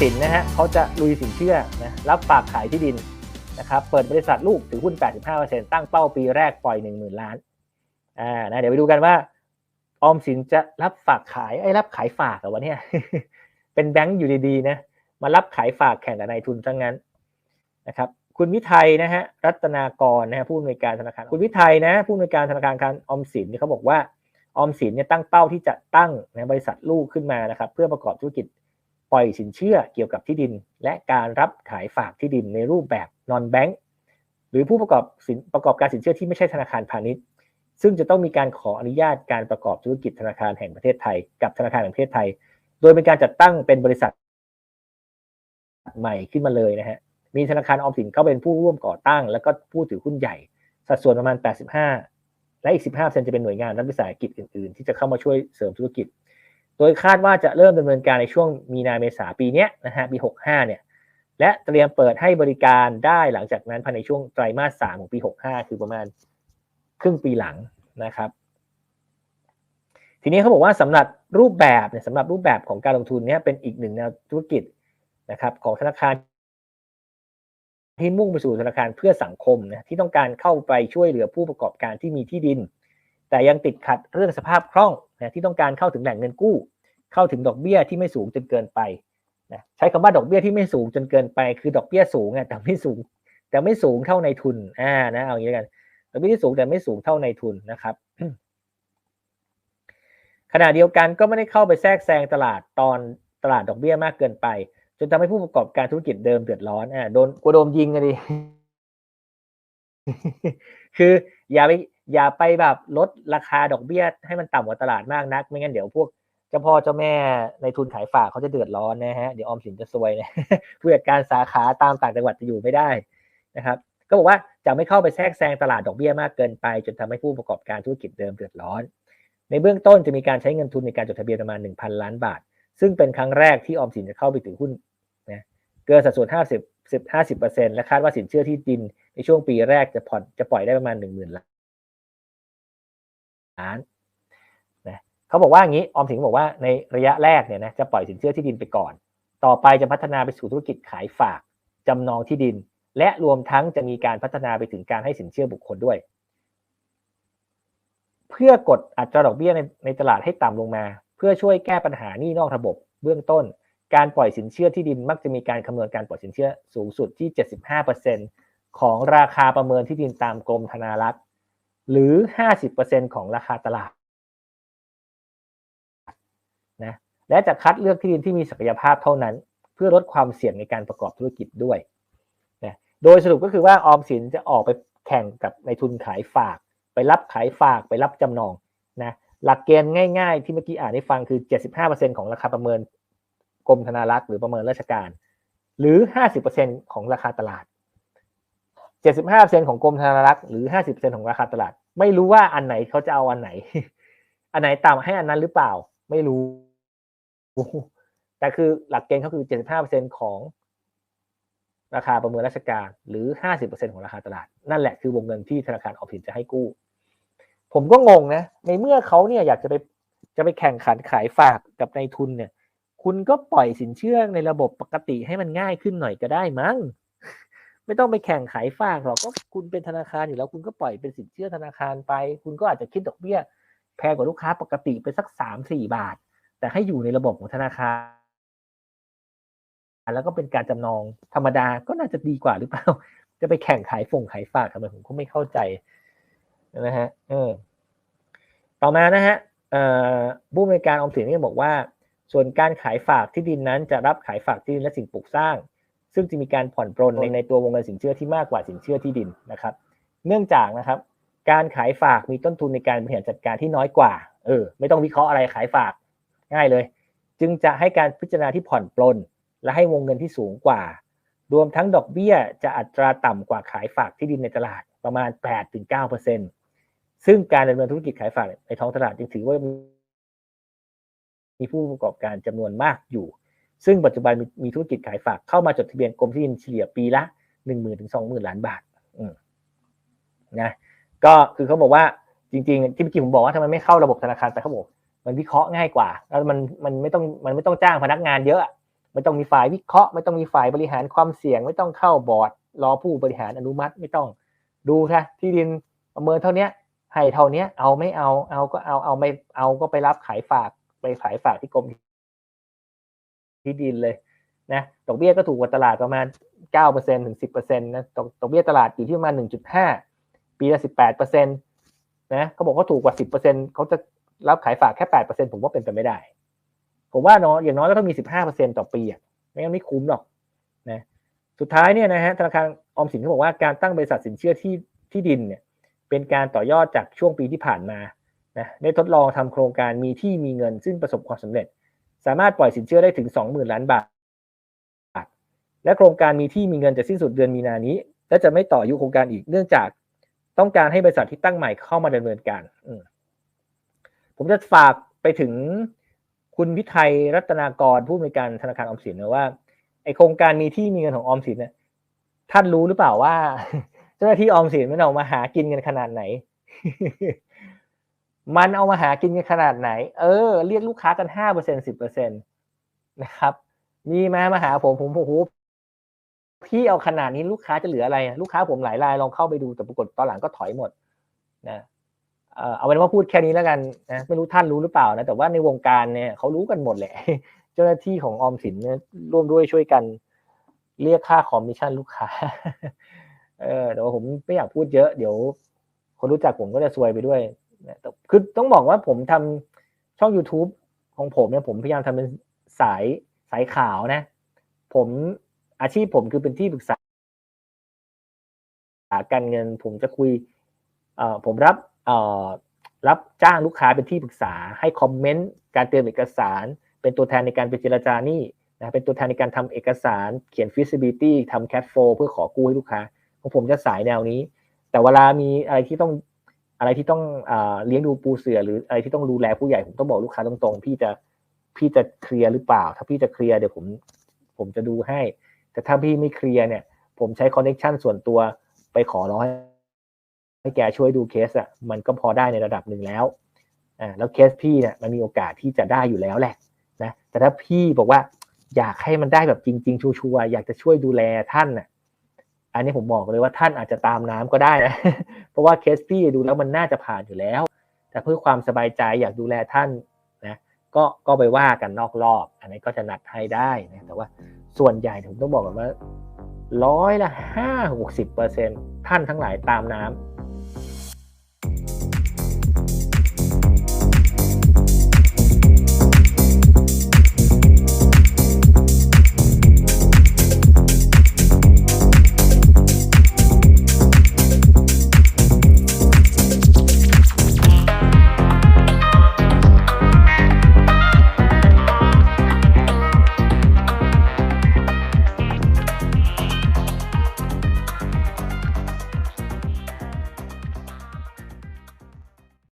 สินนะฮะเขาจะลุยสินเชื่อนะรับฝากขายที่ดินนะครับเปิดบริษัทลูกถือหุ้น 85%ตั้งเป้าปีแรกปล่อย 10,000 ล้านอ่านะเดี๋ยวไปดูกันว่าออมสินจะรับฝากขายไอ้รับขายฝากเหรอวะเนี่ยเป็นแบงก์อยู่ดีๆนะมารับขายฝากแข่งกับนายทุนทั้งนั้นนะครับคุณวิทัยนะฮะรัตนากรนะฮะผู้อำนวยการธนาคารคุณวิทัยนะผู้อำนวยการธนาคารการออมสินเนี่ยเขาบอกว่าออมสินเนี่ยตั้งเป้าที่จะตั้งนะบริษัทลูกขึ้นมานะครับ เพื่อประกอบธุรกิจ ปล่อยสินเชื่อเกี่ยวกับที่ดิน และการรับขายฝากที่ดินในรูปแบบนอนแบงก์หรือผู้ประกอบสินประกอบการสินเชื่อที่ไม่ใช่ธนาคารพาณิชย์ ซึ่งจะต้องมีการขออนุญาตการประกอบธุรกิจธนาคารแห่งประเทศไทย กับธนาคารแห่งประเทศไทย โดยเป็นการจัดตั้งเป็นบริษัทใหม่ขึ้นมาเลยนะฮะ มีธนาคารออมสินเข้าเป็นผู้ร่วมก่อตั้ง แล้วก็ผู้ถือหุ้นใหญ่ สัดส่วนประมาณ 85 และอีก 15%จะเป็นหน่วยงานรัฐวิสาหกิจอื่น ๆ ที่จะเข้ามาช่วยเสริมธุรกิจ โดยคาดว่าจะเริ่มดำเนินการในช่วงมีนาเมษาปีนี้นะฮะปี 65 เนี่ย และเตรียมเปิดให้บริการได้หลังจากนั้นภายในช่วงไตรมาส 3 ของปี 65 คือประมาณครึ่งปีหลังนะครับ ทีนี้เขาบอกว่าสำหรับรูปแบบเนี่ยสำหรับรูปแบบของการลงทุนเนี่ยเป็นอีกหนึ่งแนวธุรกิจนะครับของธนาคารที่มุ่งไปสู่ธนาคารเพื่อสังคมนะที่ต้องการเข้าไปช่วยเหลือผู้ประกอบการที่มีที่ดิน แต่ยังติดขัดเรื่องสภาพคล่อง นะที่ต้องการเข้าถึงแหล่งเงินกู้ เข้าถึงดอกเบี้ยที่ไม่สูงจนเกินไปนะใช้คำว่าดอกเบี้ยที่ไม่สูงจนเกินไป คือดอกเบี้ยสูงแต่ไม่สูง แต่ไม่สูงเท่าในทุนอ่านะเอาอย่างนี้กันดอกเบี้ยที่สูงแต่ไม่สูงเท่าในทุนนะครับ ขณะเดียวกันก็ไม่ได้เข้าไปแทรกแซงตลาดตอนตลาดดอกเบี้ยมากเกินไป จนทำให้ผู้ประกอบการธุรกิจเดิมเดือดร้อนอ่าโดนกลัวโดนยิงกันดิคืออย่าไป อย่าไปแบบลดราคาดอกเบี้ยให้มันต่ำกว่าตลาดมากนัก ไม่งั้นเดี๋ยวพวกเจ้าพ่อเจ้าแม่ในทุนขายฝากเขาจะเดือดร้อนนะฮะเดี๋ยวออมสินจะซวยนะผู้จัดการสาขาตามต่างจังหวัดจะอยู่ไม่ได้นะครับก็บอกว่าจะไม่เข้าไปแทรกแซงตลาดดอกเบี้ยมากเกินไป จนทำให้ผู้ประกอบการธุรกิจเดิมเดือดร้อน ในเบื้องต้นจะมีการใช้เงินทุนในการจดทะเบียนประมาณ 1,000 ล้านบาท ซึ่งเป็นครั้งแรกที่ออมสินจะเข้าไปถือหุ้นนะเกินสัดส่วน 50 10 50%และคาดว่าสินเชื่อที่ดินในช่วงปีแรกจะผ่อนจะปล่อยได้ประมาณ 10,000ล้าน นะเขาบอกว่าอย่างนี้ออมสินบอกว่าในระยะแรกเนี่ยนะจะปล่อยสินเชื่อที่ดินไปก่อน ต่อไปจะพัฒนาไปสู่ธุรกิจขายฝากจำนองที่ดิน และรวมทั้งจะมีการพัฒนาไปถึงการให้สินเชื่อบุคคลด้วย เพื่อกดอัตราดอกเบี้ยในในตลาดให้ต่ำลงมา เพื่อช่วยแก้ปัญหาหนี้นอกระบบเบื้องต้น การปล่อยสินเชื่อที่ดินมักจะมีการคำนวณการปล่อยสินเชื่อสูงสุดที่ 75%ของราคาประเมินที่ดินตามกรมธนารักษ์ หรือ 50%ของราคาตลาดนะและจะคัดเลือกที่ดินที่มีศักยภาพเท่านั้น เพื่อลดความเสี่ยงในการประกอบธุรกิจด้วยนะโดยสรุปก็คือว่าออมสินจะออกไปแข่งกับในทุนขายฝาก ไปรับขายฝากไปรับจำนองนะหลักเกณฑ์ง่าย ๆ ที่เมื่อกี้อ่านให้ฟังคือ 75%ของราคาประเมินกรมธนารักษ์หรือประเมินราชการ หรือ 50%ของราคาตลาด 75%ของกรมธนารักษ์หรือ 50%ของราคาตลาด ไม่รู้ว่าอันไหนเขาจะเอาอันไหน อันไหนต่ำให้อันนั้นหรือเปล่า ไม่รู้ แต่คือหลักเกณฑ์เขาคือ 75%ของราคาประเมินราชการหรือ 50%ของราคาตลาด นั่นแหละคือวงเงินที่ธนาคารออมสินจะให้กู้ ผมก็งงนะ ในเมื่อเขาเนี่ยอยากจะไปจะไปแข่งขันขายฝากกับในทุนเนี่ย คุณก็ปล่อยสินเชื่อในระบบปกติให้มันง่ายขึ้นหน่อยก็ได้มั้ง ไม่ต้องไปแข่งขายฝากหรอกก็คุณเป็นธนาคารอยู่แล้วคุณก็ปล่อยเป็นสินเชื่อธนาคารไป คุณก็อาจจะคิดดอกเบี้ยแพงกว่าลูกค้าปกติไปสักสามสี่บาท แต่ให้อยู่ในระบบของธนาคารแล้วก็เป็นการจำนองธรรมดาก็น่าจะดีกว่าหรือเปล่า จะไปแข่งขายฝงขายฝากทำไมผมก็ไม่เข้าใจนะฮะเออต่อมานะฮะผู้บริการออมสินก็บอกว่า ส่วนการขายฝากที่ดินนั้นจะรับขายฝากที่ดินและสิ่งปลูกสร้าง ซึ่งจะมีการผ่อนปรนในในตัววงเงินสินเชื่อที่มากกว่าสินเชื่อที่ดินนะครับ เนื่องจากนะครับ การขายฝากมีต้นทุนในการบริหารจัดการที่น้อยกว่า เออ ไม่ต้องวิเคราะห์อะไรขายฝากง่ายเลย จึงจะให้การพิจารณาที่ผ่อนปลนและให้วงเงินที่สูงกว่า รวมทั้งดอกเบี้ยจะอัตราต่ำกว่าขายฝากที่ดินในตลาดประมาณ 8-9%ซึ่งการดำเนินธุรกิจขายฝากในท้องตลาดจึงถือว่ามีผู้ประกอบการจำนวนมากอยู่ ซึ่งปัจจุบันมีมีธุรกิจขายฝากเข้ามาจดทะเบียนกรมที่ดินเฉลี่ยปีละหนึ่งหมื่นถึงสองหมื่นล้านบาทนะก็คือเขาบอกว่าจริง ๆ ที่เมื่อกี้ผมบอกว่าทำไมไม่เข้าระบบธนาคารแต่เขาบอกมันวิเคราะห์ง่ายกว่า แล้วมันมันไม่ต้องมันไม่ต้องจ้างพนักงานเยอะไม่ต้องมีฝ่ายวิเคราะห์ไม่ต้องมีฝ่ายบริหารความเสี่ยง ไม่ต้องเข้าบอร์ด รอผู้บริหารอนุมัติไม่ต้องดูค่ะที่ดินประเมินเท่านี้ให้เท่านี้เอาไม่เอาเอาก็เอาเอาไม่เอาก็ไปรับขายฝากไปขายฝากที่กรม ที่ดินเลยนะดอกเบี้ยก็ถูกกว่าตลาดประมาณเก้าเปอร์เซ็นถึงสิบเปอร์เซ็นนะดอกดอกเบี้ยตลาดอยู่ที่ประมาณหนึ่งจุดห้าปีละสิบแปดเปอร์เซ็นนะเขาบอกว่าถูกกว่าสิบเปอร์เซ็นเขาจะรับขายฝากแค่แปดเปอร์เซ็นผมว่าเป็นไปไม่ได้ ผมว่าเนาะอย่างน้อยก็ต้องมีสิบห้าเปอร์เซ็นต่อปีอะไม่งั้นไม่คุ้มหรอกนะสุดท้ายเนี่ยนะฮะธนาคารออมสินเขาบอกว่าการตั้งบริษัทสินเชื่อที่ที่ดินเนี่ยเป็นการต่อยอดจากช่วงปีที่ผ่านมานะได้ทดลองทำโครงการมีที่มีเงินซึ่งประสบความสำเร็จ สามารถปล่อยสินเชื่อได้ถึง 20,000 ล้านบาท และโครงการมีที่มีเงินจะสิ้นสุดเดือนมีนานี้ และจะไม่ต่ออายุโครงการอีกเนื่องจากต้องการให้บริษัทที่ตั้งใหม่เข้ามาดำเนินการ ผมจะฝากไปถึงคุณวิทัยรัตนากรผู้อำนวยการธนาคารออมสินนะว่าไอโครงการมีที่มีเงินของออมสินเนี่ยท่านรู้หรือเปล่าว่า เจ้าหน้าที่ออมสินมันเอามาหากินกันขนาดไหน มันเอามาหากินกันขนาดไหน เออ เรียกลูกค้ากันห้าเปอร์เซ็นสิบเปอร์เซ็นตนะครับ มีมามาหาผมผมโอ้โหพี่เอาขนาดนี้ลูกค้าจะเหลืออะไร ลูกค้าผมหลายรายลองเข้าไปดูแต่ปรากฏตอนหลังก็ถอยหมดนะเออเอาเป็นว่าพูดแค่นี้แล้วกันนะไม่รู้ท่านรู้หรือเปล่านะแต่ว่าในวงการเนี่ยเขารู้กันหมดแหละ เจ้าหน้าที่ของออมสินเนี่ยร่วมด้วยช่วยกัน เรียกค่าคอมมิชชั่นลูกค้า เออแต่ว่าผมไม่อยากพูดเยอะเดี๋ยว คนรู้จักผมก็จะซวยไปด้วย นะแต่คือต้องบอกว่าผมทำช่อง YouTube ของผมเนี่ยผมพยายามทำเป็นสายสายขาวนะ ผมอาชีพผมคือเป็นที่ปรึกษาการเงิน ผมจะคุยเอ่อผมรับเอ่อรับจ้างลูกค้าเป็นที่ปรึกษาให้คอมเมนต์การเตรียมเอกสาร เป็นตัวแทนในการไปเจรจานี้นะเป็นตัวแทนในการทำเอกสาร เขียน feasibility ทำ cash flow เพื่อขอกู้ให้ลูกค้าของผมจะสายแนวนี้ แต่เวลามีอะไรที่ต้อง อะไรที่ต้องเลี้ยงดูปูเสือหรืออะไรที่ต้องดูแลผู้ใหญ่ผมต้องบอกลูกค้าตรงๆ พี่จะพี่จะเคลียร์หรือเปล่า ถ้าพี่จะเคลียร์เดี๋ยวผมผมจะดูให้ แต่ถ้าพี่ไม่เคลียร์เนี่ย ผมใช้คอนเน c t ชันส่วนตัวไปขอร้อยให้แกช่วยดูเคสอะมันก็พอได้ในระดับหนึ่งแล้วอ่าแล้วเคสพี่เนี่ยมันมีโอกาสที่จะได้อยู่แล้วแหละนะแต่ถ้าพี่บอกว่าอยากให้มันได้แบบจริง ๆ ชัวร์ๆอยากจะช่วยดูแลท่านน่ะ อันนี้ผมบอกเลยว่าท่านอาจจะตามน้ำก็ได้นะ เพราะว่าเคสพี่ดูแล้วมันน่าจะผ่านอยู่แล้ว แต่เพื่อความสบายใจอยากดูแลท่านนะก็ก็ไปว่ากันนอกรอบ อันนี้ก็จะนัดให้ได้นะแต่ว่าส่วนใหญ่ผมต้องบอกก่อนว่าร้อยละห้าหกสิบเปอร์เซ็นท่านทั้งหลายตามน้